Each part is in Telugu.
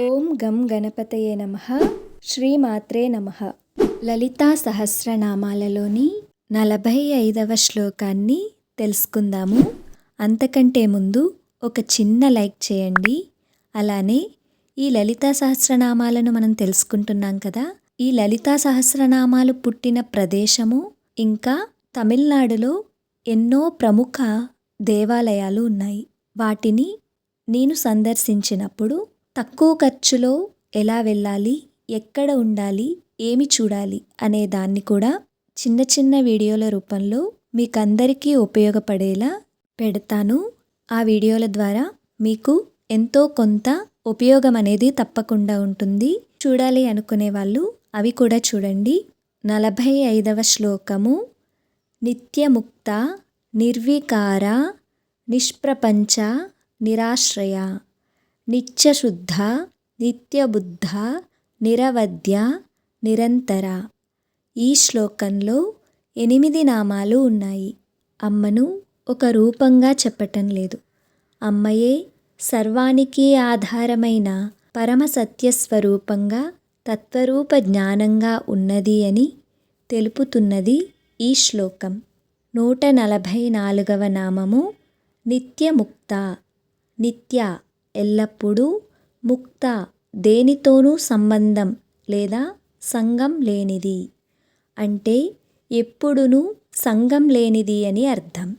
ఓం గం గణపతయే నమ. శ్రీమాత్రే నమ. లలితా సహస్రనామాలలోని నలభై ఐదవ శ్లోకాన్ని తెలుసుకుందాము. అంతకంటే ముందు ఒక చిన్న లైక్ చేయండి. అలానే ఈ లలితా సహస్రనామాలను మనం తెలుసుకుంటున్నాం కదా. ఈ లలితా సహస్రనామాలు పుట్టిన ప్రదేశము ఇంకా తమిళనాడులో ఎన్నో ప్రముఖ దేవాలయాలు ఉన్నాయి. వాటిని నేను సందర్శించినప్పుడు తక్కువ ఖర్చులో ఎలా వెళ్ళాలి? ఎక్కడ ఉండాలి? ఏమి చూడాలి? అనే దాన్ని కూడా చిన్న చిన్న వీడియోల రూపంలో మీకందరికీ ఉపయోగపడేలా పెడతాను. ఆ వీడియోల ద్వారా మీకు ఎంతో కొంత ఉపయోగం అనేది తప్పకుండా ఉంటుంది. చూడాలి అనుకునే వాళ్ళు అవి కూడా చూడండి. నలభై ఐదవ శ్లోకము. నిత్యముక్త నిర్వికార నిష్ప్రపంచ నిరాశ్రయ. నిత్యశుద్ధ నిత్యబుద్ధ నిరవద్య నిరంతర. ఈ శ్లోకంలో ఎనిమిది నామాలు ఉన్నాయి. అమ్మను ఒక రూపంగా చెప్పటం లేదు. అమ్మయే సర్వానికి ఆధారమైన పరమ సత్యస్వరూపంగా తత్వరూప జ్ఞానంగా ఉన్నది అని తెలుపుతున్నది ఈ శ్లోకం. నూట నలభై నాలుగవ నామము నిత్యముక్త నిత్య ఎల్లప్పుడూ ముక్త దేనితోనూ సంబంధం లేదా సంగం లేనిది. అంటే ఎప్పుడునూ సంగం లేనిది అని అర్థం.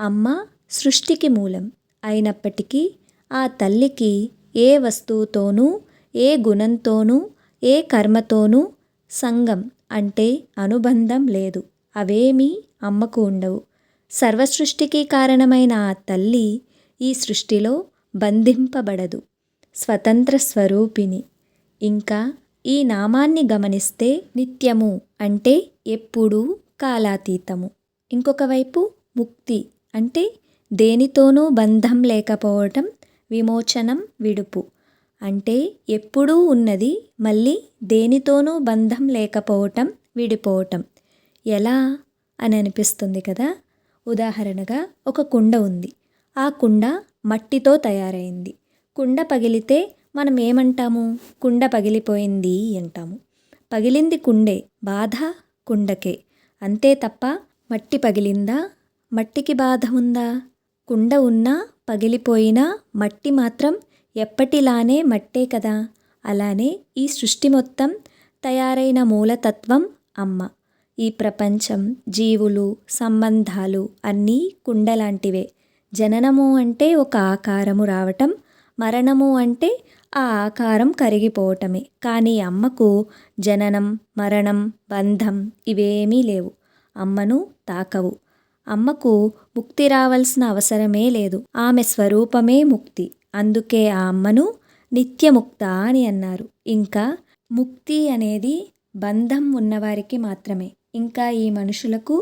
అమ్మ సృష్టికి మూలం అయినప్పటికీ ఆ తల్లికి ఏ వస్తువుతోనూ ఏ గుణంతోనూ ఏ కర్మతోనూ సంగం అంటే అనుబంధం లేదు. అవేమీ అమ్మకు ఉండవు. సర్వసృష్టికి కారణమైన ఆ తల్లి ఈ సృష్టిలో బంధింపబడదు. స్వతంత్ర స్వరూపిణి. ఇంకా ఈ నామాన్ని గమనిస్తే నిత్యము అంటే ఎప్పుడూ కాలాతీతము. ఇంకొక వైపు ముక్తి అంటే దేనితోనూ బంధం లేకపోవటం విమోచనం విడుపు. అంటే ఎప్పుడూ ఉన్నది మళ్ళీ దేనితోనూ బంధం లేకపోవటం విడిపోవటం. ఎలా అని అనిపిస్తుంది కదా? ఉదాహరణగా ఒక కుండ ఉంది. ఆ కుండ మట్టితో తయారైంది. కుండ పగిలితే మనం ఏమంటాము కుండ పగిలిపోయింది అంటాము. పగిలింది కుండే బాధ కుండకే. అంతే తప్ప మట్టి పగిలిందా? మట్టికి బాధ ఉందా? కుండ ఉన్నా పగిలిపోయినా మట్టి మాత్రం ఎప్పటిలానే మట్టే కదా? అలానే ఈ సృష్టి మొత్తం తయారైన మూలతత్వం అమ్మ. ఈ ప్రపంచం జీవులు సంబంధాలు అన్నీ కుండలాంటివే. జననము అంటే ఒక ఆకారము రావటం మరణము అంటే ఆ ఆకారం కరిగిపోవటమే. కానీ అమ్మకు జననం మరణం బంధం ఇవేమీ లేవు. అమ్మను తాకవు. అమ్మకు ముక్తి రావాల్సిన అవసరమే లేదు. ఆమె స్వరూపమే ముక్తి. అందుకే ఆ అమ్మను నిత్యముక్త అని అన్నారు. ఇంకా ముక్తి అనేది బంధం ఉన్నవారికి మాత్రమే. ఇంకా ఈ మనుషులకు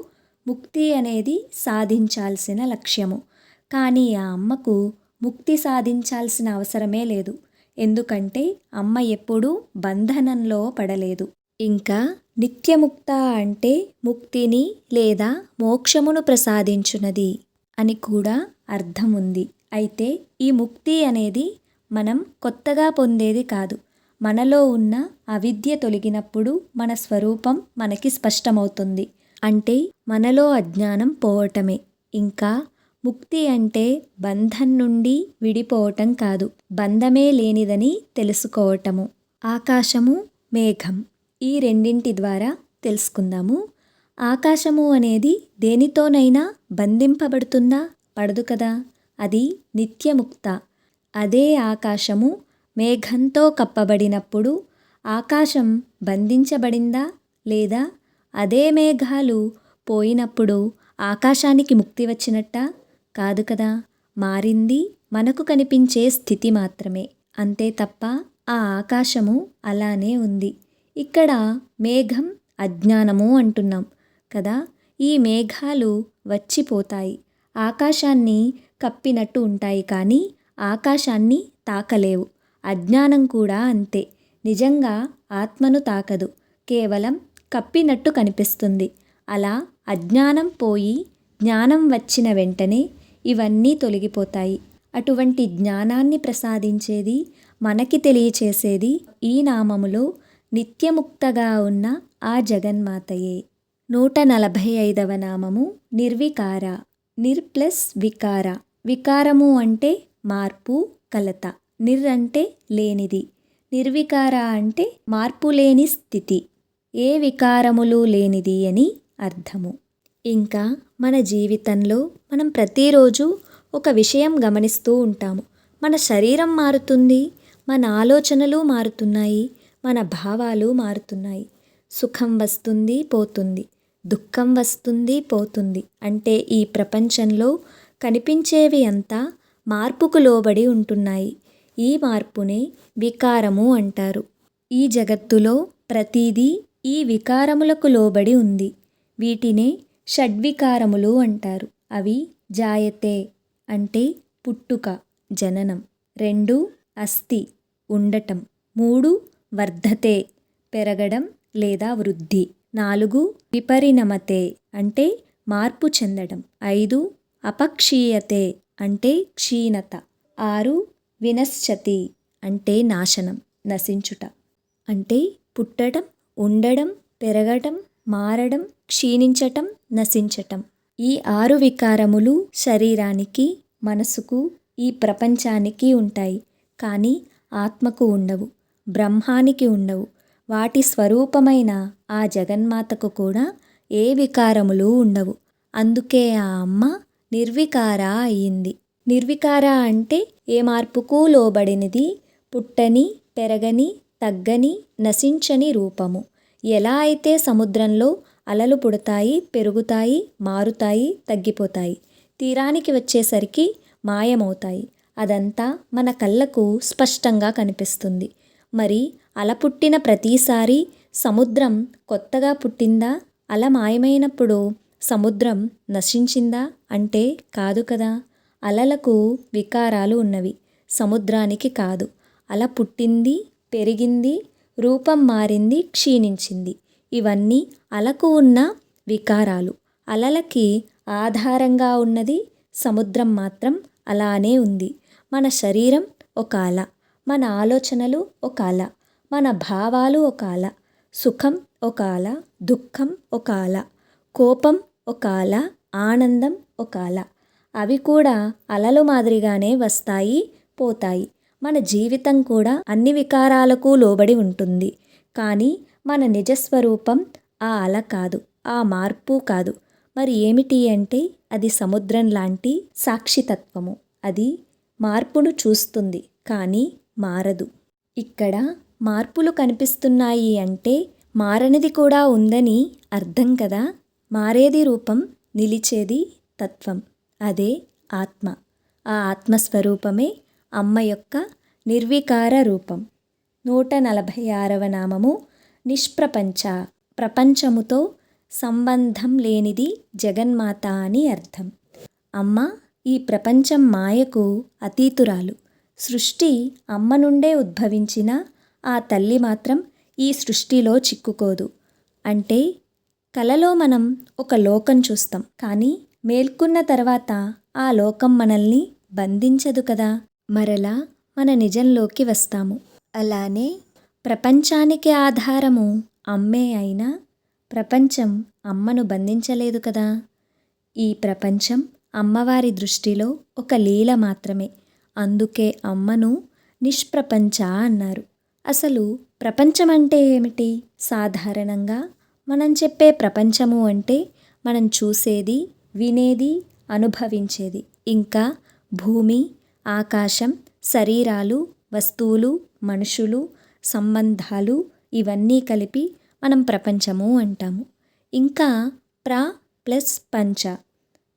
ముక్తి అనేది సాధించాల్సిన లక్ష్యము. కానీ ఆ అమ్మకు ముక్తి సాధించాల్సిన అవసరమే లేదు. ఎందుకంటే అమ్మ ఎప్పుడూ బంధనంలో పడలేదు. ఇంకా నిత్యముక్త అంటే ముక్తిని లేదా మోక్షమును ప్రసాదించునది అని కూడా అర్థం ఉంది అయితే ఈ ముక్తి అనేది మనం కొత్తగా పొందేది కాదు. మనలో ఉన్న అవిద్య తొలగినప్పుడు మన స్వరూపం మనకి స్పష్టమవుతుంది. అంటే మనలో అజ్ఞానం పోవటమే. ఇంకా ముక్తి అంటే బంధం నుండి విడిపోవటం కాదు. బంధమే లేనిదని తెలుసుకోవటము. ఆకాశము మేఘం. ఈ రెండింటి ద్వారా తెలుసుకుందాము. ఆకాశము అనేది దేనితోనైనా బంధింపబడుతుందా? పడదు కదా. అది నిత్యముక్త. అదే ఆకాశము మేఘంతో కప్పబడినప్పుడు ఆకాశం బంధించబడిందా లేదా? అదే మేఘాలు పోయినప్పుడు ఆకాశానికి ముక్తి వచ్చినట్టా? కాదు కదా మారింది మనకు కనిపించే స్థితి మాత్రమే. అంతే తప్ప ఆ ఆకాశము అలానే ఉంది. ఇక్కడ మేఘం అజ్ఞానము అంటున్నాం కదా ఈ మేఘాలు వచ్చిపోతాయి. ఆకాశాన్ని కప్పినట్టు ఉంటాయి కానీ ఆకాశాన్ని తాకలేవు. అజ్ఞానం కూడా అంతే. నిజంగా ఆత్మను తాకదు. కేవలం కప్పినట్టు కనిపిస్తుంది. అలా అజ్ఞానం పోయి జ్ఞానం వచ్చిన వెంటనే ఇవన్నీ తొలగిపోతాయి. అటువంటి జ్ఞానాన్ని ప్రసాదించేది మనకి తెలియచేసేది ఈ నామములో నిత్యముక్తగా ఉన్న ఆ జగన్మాతయే. నూట నలభై ఐదవ నామము నిర్వికార నిర్ ప్లస్ వికార. వికారము అంటే మార్పు కలత. నిర్ అంటే లేనిది. నిర్వికార అంటే మార్పు లేని స్థితి. ఏ వికారములు లేనిది అని అర్థము. ఇంకా మన జీవితంలో మనం ప్రతిరోజు ఒక విషయం గమనిస్తూ ఉంటాము. మన శరీరం మారుతుంది మన ఆలోచనలు మారుతున్నాయి మన భావాలు మారుతున్నాయి. సుఖం వస్తుంది పోతుంది. దుఃఖం వస్తుంది పోతుంది. అంటే ఈ ప్రపంచంలో కనిపించేవి అంతా మార్పుకు లోబడి ఉంటున్నాయి. ఈ మార్పునే వికారము అంటారు. ఈ జగత్తులో ప్రతిదీ ఈ వికారములకు లోబడి ఉంది. వీటినే షడ్వికారములు అంటారు. అవి జాయతే అంటే పుట్టుక జననం. రెండు అస్థి ఉండటం. మూడు వర్ధతే పెరగడం లేదా వృద్ధి. నాలుగు విపరిణమతే అంటే మార్పు చెందడం. ఐదు అపక్షీయతే అంటే క్షీణత. ఆరు వినశ్చతి అంటే నాశనం నశించుట. అంటే పుట్టడం ఉండడం పెరగడం మారడం క్షీణించటం నశించటం. ఈ ఆరు వికారములు శరీరానికి మనసుకు ఈ ప్రపంచానికి ఉంటాయి. కానీ ఆత్మకు ఉండవు బ్రహ్మానికి ఉండవు. వాటి స్వరూపమైన ఆ జగన్మాతకు కూడా ఏ వికారములు ఉండవు. అందుకే ఆ అమ్మ నిర్వికార అయింది. నిర్వికార అంటే ఏ మార్పుకు లోబడినది పుట్టని పెరగని తగ్గని నశించని రూపము. ఎలా అయితే సముద్రంలో అలలు పుడతాయి పెరుగుతాయి మారుతాయి తగ్గిపోతాయి తీరానికి వచ్చేసరికి మాయమవుతాయి. అదంతా మన కళ్ళకు స్పష్టంగా కనిపిస్తుంది. మరి అల పుట్టిన ప్రతిసారి సముద్రం కొత్తగా పుట్టిందా? అల మాయమైనప్పుడు సముద్రం నశించిందా? అంటే కాదు కదా. అలలకు వికారాలు ఉన్నవి. సముద్రానికి కాదు. అల పుట్టింది పెరిగింది రూపం మారింది క్షీణించింది. ఇవన్నీ అలకు ఉన్న వికారాలు. అలలకి ఆధారంగా ఉన్నది సముద్రం మాత్రం అలానే ఉంది. మన శరీరం ఒక అల మన ఆలోచనలు ఒక అల మన భావాలు ఒక అల సుఖం ఒక అల దుఃఖం ఒక అల కోపం ఒక అల ఆనందం ఒక అల. అవి కూడా అలలు మాదిరిగానే వస్తాయి పోతాయి. మన జీవితం కూడా అన్ని వికారాలకు లోబడి ఉంటుంది. కానీ మన నిజస్వరూపం ఆ అల కాదు ఆ మార్పు కాదు. మరి ఏమిటి అంటే అది సముద్రం లాంటి సాక్షితత్వము. అది మార్పును చూస్తుంది కానీ మారదు. ఇక్కడ మార్పులు కనిపిస్తున్నాయి అంటే మారనిది కూడా ఉందని అర్థం కదా? మారేది రూపం నిలిచేది తత్వం. అదే ఆత్మ. ఆ ఆత్మస్వరూపమే అమ్మ యొక్క నిర్వికార రూపం. నూట నలభై ఆరవ నామము నిష్ప్రపంచ ప్రపంచముతో సంబంధం లేనిది జగన్మాత అని అర్థం. అమ్మ ఈ ప్రపంచం మాయకు అతీతురాలు. సృష్టి అమ్మ నుండే ఉద్భవించిన ఆ తల్లి మాత్రం ఈ సృష్టిలో చిక్కుకోదు. అంటే కలలో మనం ఒక లోకం చూస్తాం. కానీ మేల్కొన్న తర్వాత ఆ లోకం మనల్ని బంధించదు కదా. మరలా మన నిజంలోకి వస్తాము. అలానే ప్రపంచానికి ఆధారము అమ్మే అయినా ప్రపంచం అమ్మను బంధించలేదు కదా. ఈ ప్రపంచం అమ్మవారి దృష్టిలో ఒక లీల మాత్రమే. అందుకే అమ్మను నిష్ప్రపంచ అన్నారు. అసలు ప్రపంచం అంటే ఏమిటి? సాధారణంగా మనం చెప్పే ప్రపంచము అంటే మనం చూసేది వినేది అనుభవించేది. ఇంకా భూమి ఆకాశం శరీరాలు వస్తువులు మనుషులు సంబంధాలు ఇవన్నీ కలిపి మనం ప్రపంచము అంటాము. ఇంకా ప్ర ప్లస్ పంచ.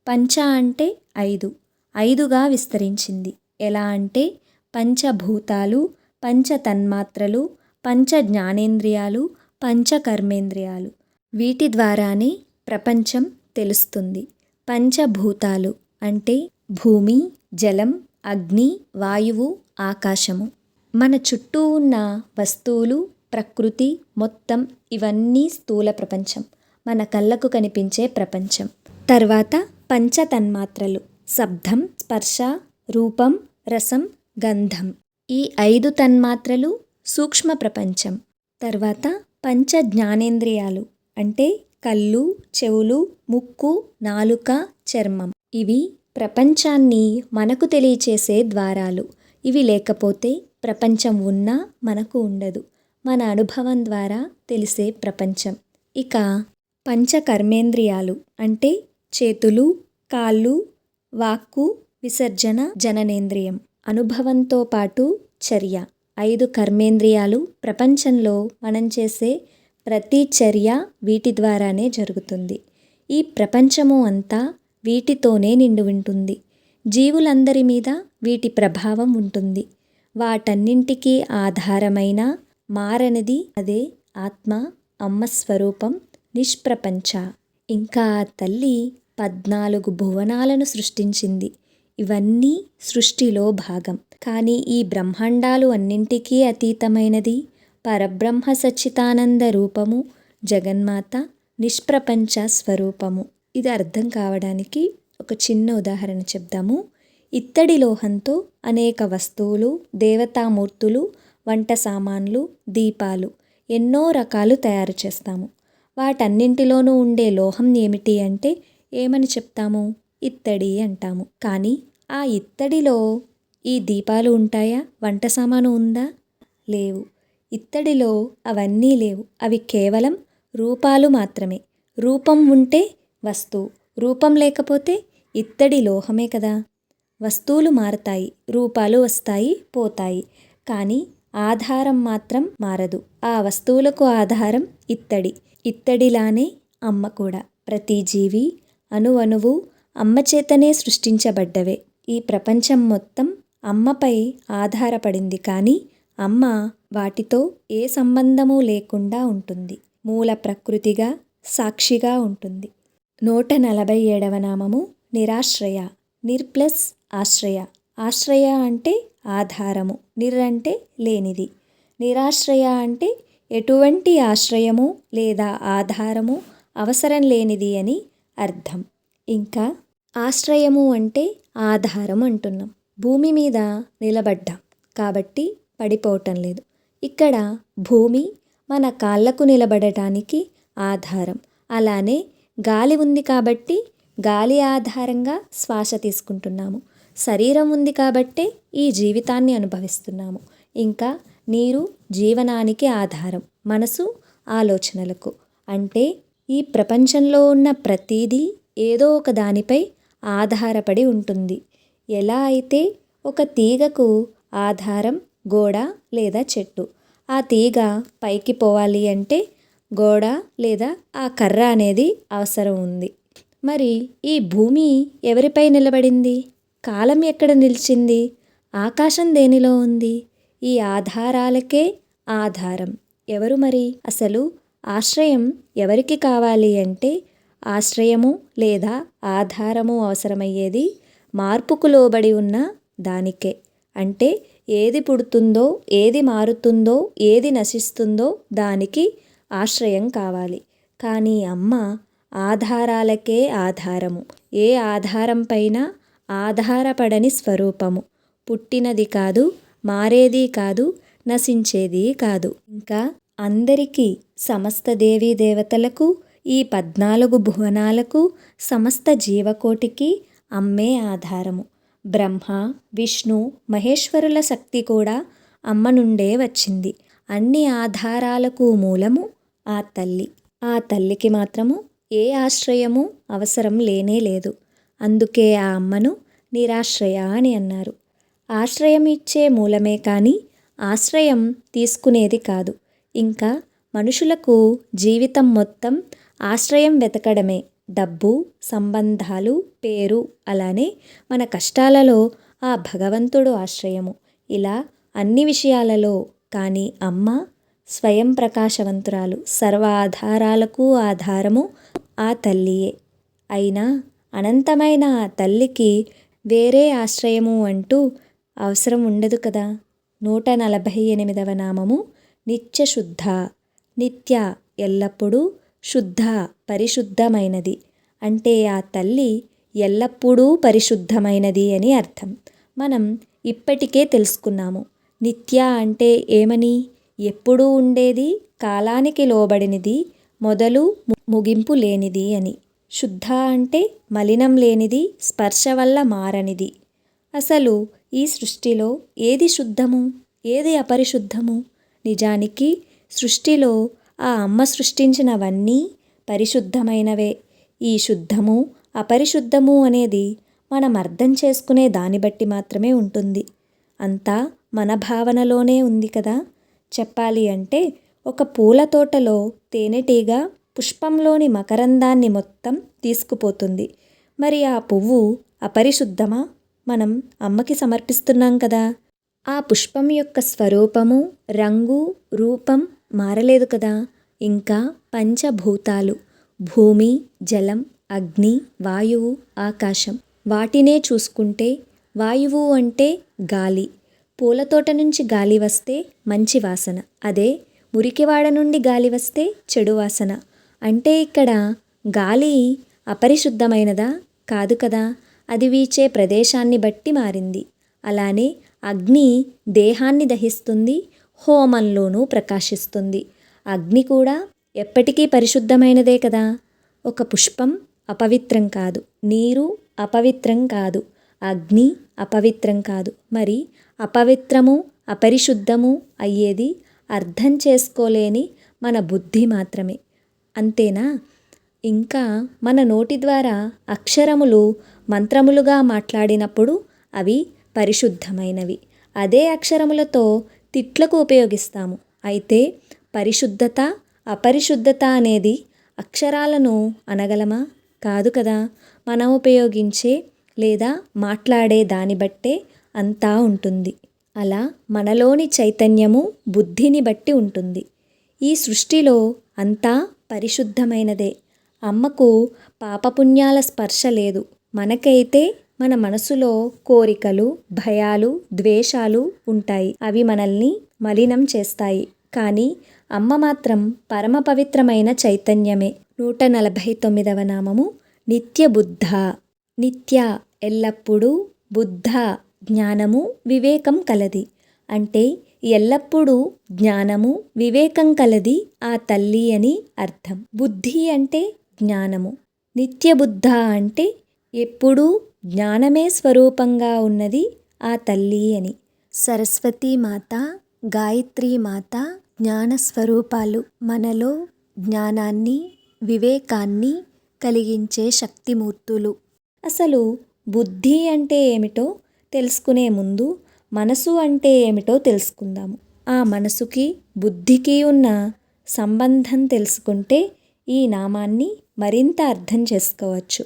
పంచ అంటే ఐదు. ఐదుగా విస్తరించింది. ఎలా అంటే పంచభూతాలు పంచ తన్మాత్రలు పంచ జ్ఞానేంద్రియాలు పంచ కర్మేంద్రియాలు వీటి ద్వారానే ప్రపంచం తెలుస్తుంది. పంచభూతాలు అంటే భూమి జలం అగ్ని వాయువు ఆకాశము. మన చుట్టూ ఉన్న వస్తువులు ప్రకృతి మొత్తం ఇవన్నీ స్థూల ప్రపంచం. మన కళ్ళకు కనిపించే ప్రపంచం. తర్వాత పంచ తన్మాత్రలు శబ్దం స్పర్శ రూపం రసం గంధం. ఈ ఐదు తన్మాత్రలు సూక్ష్మ ప్రపంచం. తర్వాత పంచ జ్ఞానేంద్రియాలు అంటే కళ్ళు చెవులు ముక్కు నాలుక చర్మం. ఇవి ప్రపంచాన్ని మనకు తెలియచేసే ద్వారాలు. ఇవి లేకపోతే ప్రపంచం ఉన్నా మనకు ఉండదు. మన అనుభవం ద్వారా తెలిసే ప్రపంచం. ఇక పంచ కర్మేంద్రియాలు అంటే చేతులు కాళ్ళు వాక్కు విసర్జన జననేంద్రియం. అనుభవంతో పాటు చర్య. ఐదు కర్మేంద్రియాలు ప్రపంచంలో మనం చేసే ప్రతి చర్య వీటి ద్వారానే జరుగుతుంది. ఈ ప్రపంచము అంతా వీటితోనే నిండి ఉంటుంది జీవులందరి మీద వీటి ప్రభావం ఉంటుంది. వాటన్నింటికీ ఆధారమైన మారనిది అదే ఆత్మ అమ్మ స్వరూపం నిష్ప్రపంచ. ఇంకా తల్లి పద్నాలుగు భువనాలను సృష్టించింది. ఇవన్నీ సృష్టిలో భాగం. కానీ ఈ బ్రహ్మాండాలు అన్నింటికీ అతీతమైనది పరబ్రహ్మ సచ్చితానంద రూపము జగన్మాత నిష్ప్రపంచ స్వరూపము. ఇది అర్థం కావడానికి ఒక చిన్న ఉదాహరణ చెప్దాము. ఇత్తడి లోహంతో అనేక వస్తువులు దేవతామూర్తులు వంట సామాన్లు దీపాలు ఎన్నో రకాలు తయారు చేస్తాము. వాటన్నింటిలోనూ ఉండే లోహం ఏమిటి అంటే ఏమని చెప్తాము? ఇత్తడి అంటాము. కానీ ఆ ఇత్తడిలో ఈ దీపాలు ఉంటాయా? వంట సామాను ఉందా? లేవు. ఇత్తడిలో అవన్నీ లేవు. అవి కేవలం రూపాలు మాత్రమే. రూపం ఉంటే వస్తువు రూపం లేకపోతే ఇత్తడి లోహమే కదా. వస్తువులు మారతాయి రూపాలు వస్తాయి పోతాయి. కానీ ఆధారం మాత్రం మారదు. ఆ వస్తువులకు ఆధారం ఇత్తడి. ఇత్తడిలానే అమ్మ కూడా. ప్రతి జీవి అణువణువు అమ్మ చేతనే సృష్టించబడ్డవే. ఈ ప్రపంచం మొత్తం అమ్మపై ఆధారపడింది కానీ అమ్మ వాటితో ఏ సంబంధము లేకుండా ఉంటుంది. మూల ప్రకృతిగా సాక్షిగా ఉంటుంది. నూట నలభై ఏడవ నామము నిరాశ్రయ నిర్ ప్లస్ ఆశ్రయ. ఆశ్రయ అంటే ఆధారము నిర్ అంటే లేనిది. నిరాశ్రయ అంటే ఎటువంటి ఆశ్రయము లేదా ఆధారము అవసరం లేనిది అని అర్థం. ఇంకా ఆశ్రయము అంటే ఆధారం అంటున్నాం. భూమి మీద నిలబడ్డాం కాబట్టి పడిపోవటం లేదు. ఇక్కడ భూమి మన కాళ్ళకు నిలబడటానికి ఆధారం. అలానే గాలి ఉంది కాబట్టి గాలి ఆధారంగా శ్వాస తీసుకుంటున్నాము. శరీరం ఉంది కాబట్టే ఈ జీవితాన్ని అనుభవిస్తున్నాము. ఇంకా నీరు జీవనానికి ఆధారం మనసు ఆలోచనలకు. అంటే ఈ ప్రపంచంలో ఉన్న ప్రతీదీ ఏదో ఒక దానిపై ఆధారపడి ఉంటుంది. ఎలా అయితే ఒక తీగకు ఆధారం గోడ లేదా చెట్టు. ఆ తీగ పైకి పోవాలి అంటే గోడ లేదా ఆ కర్ర అనేది అవసరం ఉంది. మరి ఈ భూమి ఎవరిపై నిలబడింది? కాలం ఎక్కడ నిలిచింది? ఆకాశం దేనిలో ఉంది? ఈ ఆధారాలకే ఆధారం. ఎవరు మరి? అసలు ఆశ్రయం ఎవరికి కావాలి అంటే ఆశ్రయము లేదా ఆధారము అవసరమయ్యేది మార్పుకు లోబడి ఉన్న దానికే. అంటే ఏది పుడుతుందో ఏది మారుతుందో ఏది నశిస్తుందో దానికి ఆశ్రయం కావాలి. కానీ అమ్మ ఆధారాలకే ఆధారము. ఏ ఆధారం పైన ఆధారపడని స్వరూపము. పుట్టినది కాదు మారేది కాదు నశించేది కాదు. ఇంకా అందరికీ సమస్త దేవీ దేవతలకు ఈ పద్నాలుగు భువనాలకు సమస్త జీవకోటికి అమ్మే ఆధారము. బ్రహ్మ విష్ణు మహేశ్వరుల శక్తి కూడా అమ్మ నుండే వచ్చింది. అన్ని ఆధారాలకు మూలము ఆ తల్లి. ఆ తల్లికి మాత్రము ఏ ఆశ్రయము అవసరం లేనే లేదు. అందుకే ఆ అమ్మను నిరాశ్రయ అని అన్నారు. ఆశ్రయం ఇచ్చే మూలమే కానీ ఆశ్రయం తీసుకునేది కాదు. ఇంకా మనుషులకు జీవితం మొత్తం ఆశ్రయం వెతకడమే. డబ్బు సంబంధాలు పేరు అలానే మన కష్టాలలో ఆ భగవంతుడు ఆశ్రయము. ఇలా అన్ని విషయాలలో కానీ అమ్మ స్వయం ప్రకాశవంతురాలు. సర్వ ఆధారాలకు ఆధారము ఆ తల్లియే. అయినా అనంతమైన ఆ తల్లికి వేరే ఆశ్రయము అంటూ అవసరం ఉండదు కదా. నూట నలభై ఎనిమిదవ నామము నిత్యశుద్ధ. నిత్య ఎల్లప్పుడూ శుద్ధ పరిశుద్ధమైనది. అంటే ఆ తల్లి ఎల్లప్పుడూ పరిశుద్ధమైనది అని అర్థం. మనం ఇప్పటికే తెలుసుకున్నాము. నిత్య అంటే ఏమని? ఎప్పుడూ ఉండేది కాలానికి లోబడినది మొదలు ముగింపు లేనిది అని. శుద్ధ అంటే మలినం లేనిది స్పర్శ వల్ల మారనిది. అసలు ఈ సృష్టిలో ఏది శుద్ధము ఏది అపరిశుద్ధము? నిజానికి సృష్టిలో ఆ అమ్మ సృష్టించినవన్నీ పరిశుద్ధమైనవే. ఈ శుద్ధము అపరిశుద్ధము అనేది మనం అర్థం చేసుకునే దాన్ని బట్టి మాత్రమే ఉంటుంది. అంతా మన భావనలోనే ఉంది కదా? చెప్పాలి అంటే ఒక పూల తోటలో తేనెటీగ పుష్పంలోని మకరందాన్ని మొత్తం తీసుకుపోతుంది. మరి ఆ పువ్వు అపరిశుద్ధమా? మనం అమ్మకి సమర్పిస్తున్నాం కదా. ఆ పుష్పం యొక్క స్వరూపము రంగు రూపం మారలేదు కదా. ఇంకా పంచభూతాలు భూమి జలం అగ్ని వాయువు ఆకాశం వాటినే చూసుకుంటే వాయువు అంటే గాలి. పూలతోట నుంచి గాలి వస్తే మంచి వాసన. అదే మురికివాడ నుండి గాలి వస్తే చెడు వాసన. అంటే ఇక్కడ గాలి అపరిశుద్ధమైనదా? కాదు కదా. అది వీచే ప్రదేశాన్ని బట్టి మారింది. అలానే అగ్ని దేహాన్ని దహిస్తుంది హోమంలోనూ ప్రకాశిస్తుంది. అగ్ని కూడా ఎప్పటికీ పరిశుద్ధమైనదే కదా. ఒక పుష్పం అపవిత్రం కాదు. నీరు అపవిత్రం కాదు. అగ్ని అపవిత్రం కాదు. మరి అపవిత్రము అపరిశుద్ధము అయ్యేది అర్థం చేసుకోలేని మన బుద్ధి మాత్రమే. అంతేనా? ఇంకా మన నోటి ద్వారా అక్షరములు మంత్రములుగా మాట్లాడినప్పుడు అవి పరిశుద్ధమైనవి. అదే అక్షరములతో తిట్లకు ఉపయోగిస్తాము. అయితే పరిశుద్ధత అపరిశుద్ధత అనేది అక్షరాలను అనగలమా? కాదు కదా. మనం ఉపయోగించే లేదా మాట్లాడే దాన్ని బట్టే అంతా ఉంటుంది. అలా మనలోని చైతన్యము బుద్ధిని బట్టి ఉంటుంది. ఈ సృష్టిలో అంతా పరిశుద్ధమైనదే. అమ్మకు పాపపుణ్యాల స్పర్శ లేదు. మనకైతే మన మనసులో కోరికలు భయాలు ద్వేషాలు ఉంటాయి. అవి మనల్ని మలినం చేస్తాయి. కానీ అమ్మ మాత్రం పరమ పవిత్రమైన చైతన్యమే. నూట నలభై తొమ్మిదవ నామము నిత్య బుద్ధ. నిత్య ఎల్లప్పుడూ బుద్ధ జ్ఞానము వివేకం కలది. అంటే ఎల్లప్పుడూ జ్ఞానము వివేకం కలది ఆ తల్లి అని అర్థం. బుద్ధి అంటే జ్ఞానము. నిత్యబుద్ధ అంటే ఎప్పుడూ జ్ఞానమే స్వరూపంగా ఉన్నది ఆ తల్లి అని. సరస్వతీ మాత గాయత్రీ మాత జ్ఞాన స్వరూపాలు మనలో జ్ఞానాన్ని వివేకాన్ని కలిగించే శక్తిమూర్తులు. అసలు బుద్ధి అంటే ఏమిటో తెలుసుకునే ముందు మనసు అంటే ఏమిటో తెలుసుకుందాము ఆ మనసుకి బుద్ధికి ఉన్న సంబంధం తెలుసుకుంటే ఈ నామాన్ని మరింత అర్థం చేసుకోవచ్చు.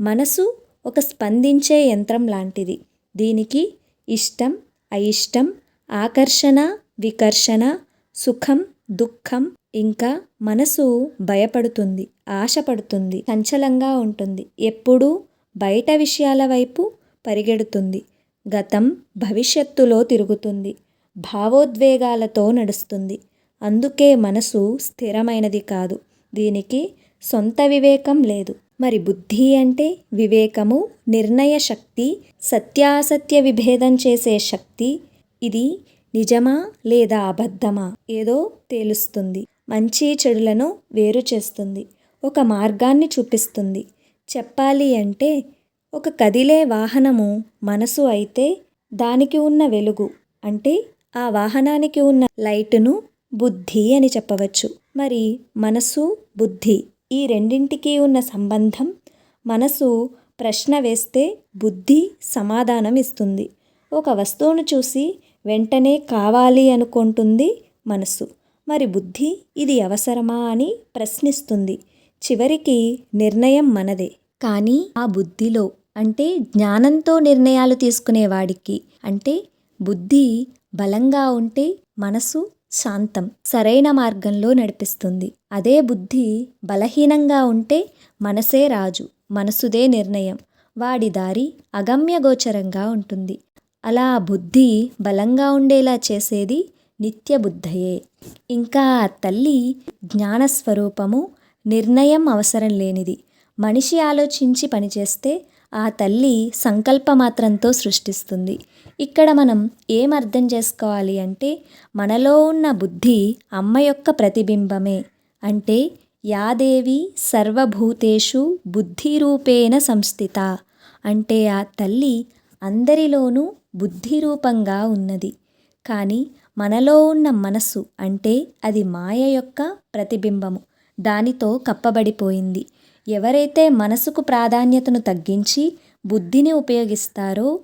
మనసు ఒక స్పందించే యంత్రం లాంటిది. దీనికి ఇష్టం అయిష్టం ఆకర్షణ వికర్షణ సుఖం దుఃఖం ఇంకా మనసు భయపడుతుంది ఆశపడుతుంది చంచలంగా ఉంటుంది. ఎప్పుడూ బయట విషయాల వైపు పరిగెడుతుంది. గతం భవిష్యత్తులో తిరుగుతుంది. భావోద్వేగాలతో నడుస్తుంది. అందుకే మనసు స్థిరమైనది కాదు. దీనికి సొంత వివేకం లేదు. మరి బుద్ధి అంటే వివేకము నిర్ణయ శక్తి సత్యాసత్య విభేదం చేసే శక్తి ఇది నిజమా లేదా అబద్ధమా ఏదో తేలుస్తుంది. మంచి చెడులను వేరు చేస్తుంది. ఒక మార్గాన్ని చూపిస్తుంది. చెప్పాలి అంటే ఒక కదిలే వాహనము మనసు అయితే దానికి ఉన్న వెలుగు అంటే ఆ వాహనానికి ఉన్న లైటును బుద్ధి అని చెప్పవచ్చు. మరి మనసు బుద్ధి ఈ రెండింటికి ఉన్న సంబంధం మనసు ప్రశ్న వేస్తే బుద్ధి సమాధానం ఇస్తుంది. ఒక వస్తువును చూసి వెంటనే కావాలి అనుకుంటుంది మనసు. మరి బుద్ధి ఇది అవసరమా అని ప్రశ్నిస్తుంది. చివరికి నిర్ణయం మనదే. కానీ ఆ బుద్ధిలో అంటే జ్ఞానంతో నిర్ణయాలు తీసుకునేవాడికి అంటే బుద్ధి బలంగా ఉంటే మనసు శాంతం సరైన మార్గంలో నడిపిస్తుంది. అదే బుద్ధి బలహీనంగా ఉంటే మనసే రాజు మనసుదే నిర్ణయం. వాడి దారి అగమ్యగోచరంగా ఉంటుంది. అలా బుద్ధి బలంగా ఉండేలా చేసేది నిత్య బుద్ధయే. ఇంకా తల్లి జ్ఞానస్వరూపము నిర్ణయం అవసరం లేనిది. మనిషి ఆలోచించి పనిచేస్తే ఆ తల్లి సంకల్పమాత్రంతో సృష్టిస్తుంది. ఇక్కడ మనం ఏం అర్థం చేసుకోవాలి అంటే మనలో ఉన్న బుద్ధి అమ్మ యొక్క ప్రతిబింబమే. అంటే యాదేవి సర్వభూతేషు బుద్ధిరూపేణ సంస్థిత. అంటే ఆ తల్లి అందరిలోనూ బుద్ధిరూపంగా ఉన్నది. కానీ మనలో ఉన్న మనసు అంటే అది మాయ యొక్క ప్రతిబింబము. దానితో కప్పబడిపోయింది. ఎవరైతే మనసుకు ప్రాధాన్యతను తగ్గించి బుద్ధిని ఉపయోగిస్తారో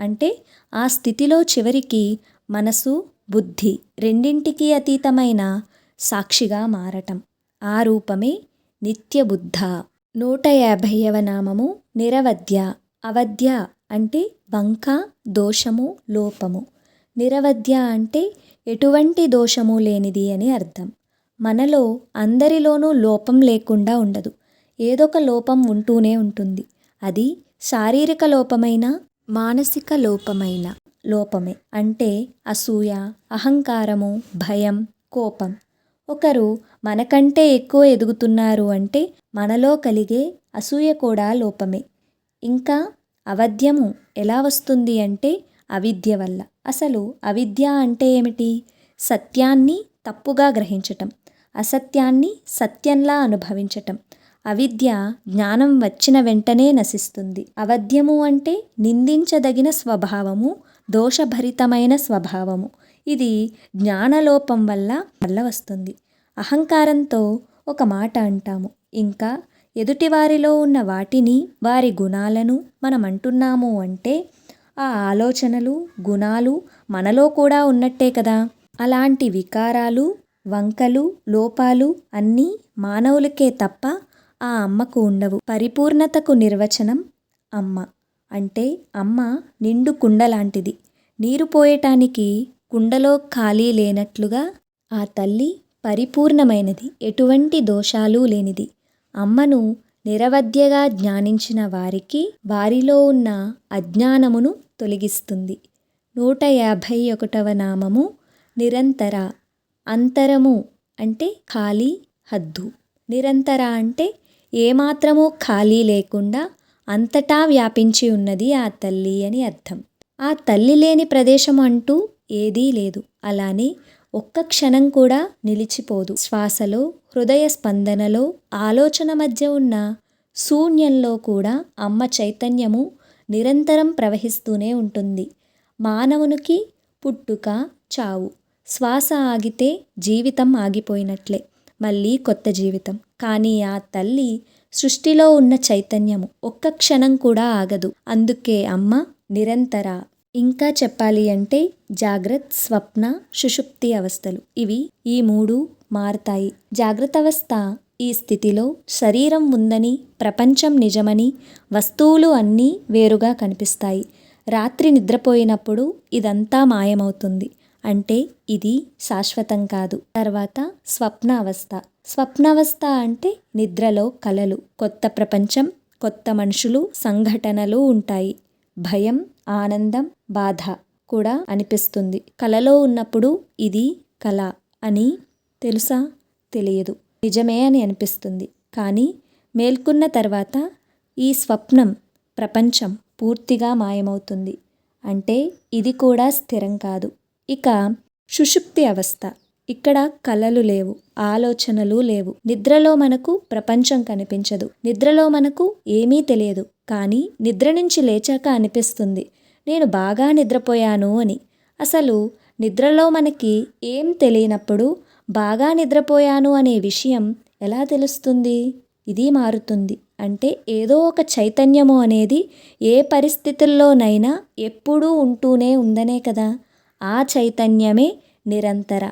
అంటే ఆ స్థితిలో చివరికి మనసు బుద్ధి రెండింటికి అతీతమైన సాక్షిగా మారటం. ఆ రూపమే నిత్యబుద్ధ. నూట యాభైవ నామము నిరవధ్య. అవధ్య అంటే వంక దోషము లోపము. నిరవధ్య అంటే ఎటువంటి దోషము లేనిది అని అర్థం. మనలో అందరిలోనూ లోపం లేకుండా ఉండదు. ఏదో ఒక లోపం ఉంటూనే ఉంటుంది. అది శారీరక లోపమైన మానసిక లోపమైన లోపమే. అంటే అసూయ అహంకారము భయం కోపం. ఒకరు మనకంటే ఎక్కువ ఎదుగుతున్నారు అంటే మనలో కలిగే అసూయ కూడా లోపమే. ఇంకా అవధ్యము ఎలా వస్తుంది అంటే అవిద్య వల్ల. అసలు అవిద్య అంటే ఏమిటి? సత్యాన్ని తప్పుగా గ్రహించటం. అసత్యాన్ని సత్యంలా అనుభవించటం. అవిద్య జ్ఞానం వచ్చిన వెంటనే నశిస్తుంది. అవధ్యము అంటే నిందించదగిన స్వభావము దోషభరితమైన స్వభావము. ఇది జ్ఞానలోపం వల్ల వల్ల వస్తుంది. అహంకారంతో ఒక మాట అంటాము. ఇంకా ఎదుటివారిలో ఉన్న వాటిని వారి గుణాలను మనం అంటున్నాము అంటే ఆ ఆలోచనలు గుణాలు మనలో కూడా ఉన్నట్టే కదా. అలాంటి వికారాలు వంకలు లోపాలు అన్నీ మానవులకే తప్ప ఆ అమ్మకు ఉండవు. పరిపూర్ణతకు నిర్వచనం అమ్మ. అంటే అమ్మ నిండు కుండ లాంటిది నీరు పోయటానికి కుండలో ఖాళీ లేనట్లుగా ఆ తల్లి పరిపూర్ణమైనది. ఎటువంటి దోషాలు లేనిది. అమ్మను నిరవధ్యగా జ్ఞానించిన వారికి వారిలో ఉన్న అజ్ఞానమును తొలగిస్తుంది. నూట యాభై ఒకటవ నామము నిరంతర అంతరము అంటే ఖాళీ హద్దు. నిరంతర అంటే ఏమాత్రమూ ఖాళీ లేకుండా అంతటా వ్యాపించి ఉన్నది ఆ తల్లి అని అర్థం. ఆ తల్లి లేని ప్రదేశం అంటూ ఏదీ లేదు. అలానే ఒక్క క్షణం కూడా నిలిచిపోదు. శ్వాసలో హృదయ స్పందనలో ఆలోచన మధ్య ఉన్న శూన్యంలో కూడా అమ్మ చైతన్యము నిరంతరం ప్రవహిస్తూనే ఉంటుంది. మానవునికి పుట్టుక చావు. శ్వాస ఆగితే జీవితం ఆగిపోయినట్లే మళ్ళీ కొత్త జీవితం. కానీ ఆ తల్లి సృష్టిలో ఉన్న చైతన్యము ఒక్క క్షణం కూడా ఆగదు. అందుకే అమ్మ నిరంతర. ఇంకా చెప్పాలి అంటే జాగ్రత్త స్వప్న సుషుప్తి అవస్థలు. ఇవి ఈ మూడు మారుతాయి. జాగ్రత్త అవస్థ ఈ స్థితిలో శరీరం ఉందని ప్రపంచం నిజమని వస్తువులు అన్నీ వేరుగా కనిపిస్తాయి. రాత్రి నిద్రపోయినప్పుడు ఇదంతా మాయమవుతుంది. అంటే ఇది శాశ్వతం కాదు. తర్వాత స్వప్నావస్థ. స్వప్నావస్థ అంటే నిద్రలో కలలు. కొత్త ప్రపంచం కొత్త మనుషులు సంఘటనలు ఉంటాయి. భయం ఆనందం బాధ కూడా అనిపిస్తుంది. కలలో ఉన్నప్పుడు ఇది కళ అని తెలుసా? తెలియదు. నిజమే అని అనిపిస్తుంది. కానీ మేల్కొన్న తర్వాత ఈ స్వప్నం ప్రపంచం పూర్తిగా మాయమవుతుంది. అంటే ఇది కూడా స్థిరం కాదు. ఇక సుషుప్తి అవస్థ. ఇక్కడ కలలు లేవు ఆలోచనలు లేవు. నిద్రలో మనకు ప్రపంచం కనిపించదు. నిద్రలో మనకు ఏమీ తెలియదు. కానీ నిద్ర నుంచి లేచాక అనిపిస్తుంది. నేను బాగా నిద్రపోయాను అని. అసలు నిద్రలో మనకి ఏం తెలియనప్పుడు బాగా నిద్రపోయాను అనే విషయం ఎలా తెలుస్తుంది? ఇది మారుతుంది. అంటే ఏదో ఒక చైతన్యము అనేది ఏ పరిస్థితుల్లోనైనా ఎప్పుడూ ఉంటూనే ఉందనే కదా. ఆ చైతన్యమే నిరంతర.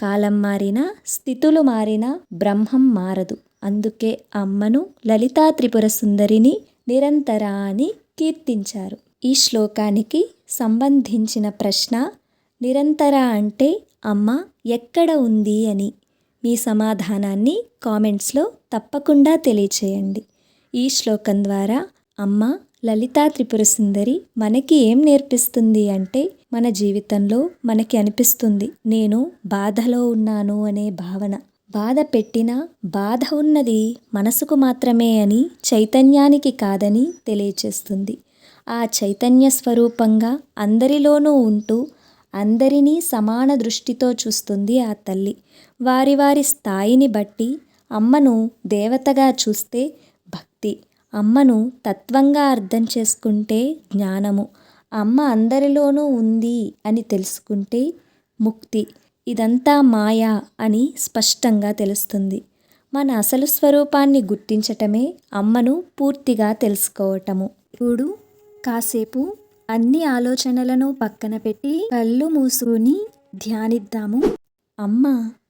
కాలం మారినా స్థితులు మారినా బ్రహ్మం మారదు. అందుకే అమ్మను లలితా త్రిపుర సుందరిని నిరంతర అని కీర్తించారు. ఈ శ్లోకానికి సంబంధించిన ప్రశ్న నిరంతర అంటే అమ్మ ఎక్కడ ఉంది అని. మీ సమాధానాన్ని కామెంట్స్లో తప్పకుండా తెలియచేయండి. ఈ శ్లోకం ద్వారా అమ్మ లలితా త్రిపుర సుందరి మనకి ఏం నేర్పిస్తుంది అంటే మన జీవితంలో మనకి అనిపిస్తుంది నేను బాధలో ఉన్నాను అనే భావన. బాధ పెట్టినా బాధ ఉన్నది మనసుకు మాత్రమే అని చైతన్యానికి కాదని తెలియచేస్తుంది. ఆ చైతన్య స్వరూపంగా అందరిలోనూ ఉంటూ అందరినీ సమాన దృష్టితో చూస్తుంది ఆ తల్లి. వారి వారి స్థాయిని బట్టి అమ్మను దేవతగా చూస్తే భక్తి అమ్మను తత్వంగా అర్థం చేసుకుంటే జ్ఞానము. అమ్మ అందరిలోనూ ఉంది అని తెలుసుకుంటే ముక్తి. ఇదంతా మాయా అని స్పష్టంగా తెలుస్తుంది. మన అసలు స్వరూపాన్ని గుర్తించటమే అమ్మను పూర్తిగా తెలుసుకోవటము. ఇప్పుడు కాసేపు అన్ని ఆలోచనలను పక్కన పెట్టి కళ్ళు మూసుకుని ధ్యానిద్దాము. అమ్మ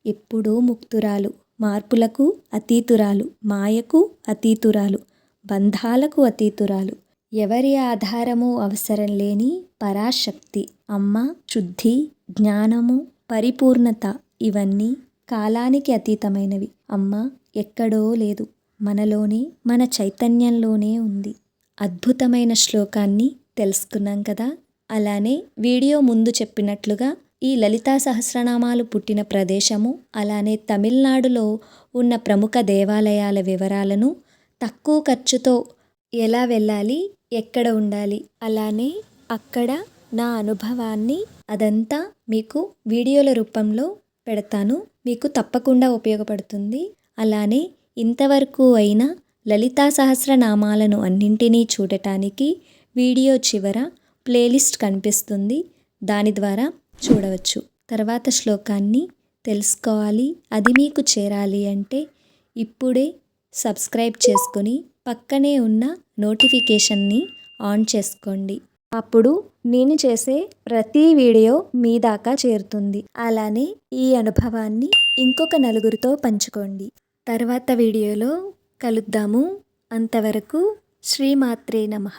ఎప్పుడూ ముక్తురాలు మార్పులకు అతీతురాలు మాయకు అతీతురాలు. బంధాలకు అతీతురాలు. ఎవరి ఆధారము అవసరం లేని పరాశక్తి అమ్మ శుద్ధి జ్ఞానము పరిపూర్ణత ఇవన్నీ కాలానికి అతీతమైనవి. అమ్మ ఎక్కడో లేదు. మనలోనే మన చైతన్యంలోనే ఉంది. అద్భుతమైన శ్లోకాన్ని తెలుసుకున్నాం కదా? అలానే వీడియో ముందు చెప్పినట్లుగా ఈ లలితా సహస్రనామాలు పుట్టిన ప్రదేశము అలానే తమిళనాడులో ఉన్న ప్రముఖ దేవాలయాల వివరాలను తక్కువ ఖర్చుతో ఎలా వెళ్ళాలి? ఎక్కడ ఉండాలి? అలానే అక్కడ నా అనుభవాన్ని అదంతా మీకు వీడియోల రూపంలో పెడతాను. మీకు తప్పకుండా ఉపయోగపడుతుంది. అలానే ఇంతవరకు అయిన లలితా సహస్రనామాలను అన్నింటినీ చూడటానికి వీడియో చివర ప్లేలిస్ట్ కనిపిస్తుంది. దాని ద్వారా చూడవచ్చు. తర్వాత శ్లోకాన్ని తెలుసుకోవాలి. అది మీకు చేరాలి అంటే ఇప్పుడే సబ్స్క్రైబ్ చేసుకొని పక్కనే ఉన్న నోటిఫికేషన్ని ఆన్ చేసుకోండి. అప్పుడు నేను చేసే ప్రతి వీడియో మీ దాకా చేరుతుంది. అలానే ఈ అనుభవాన్ని ఇంకొక నలుగురితో పంచుకోండి. తర్వాత వీడియోలో కలుద్దాము. అంతవరకు శ్రీమాత్రే నమః.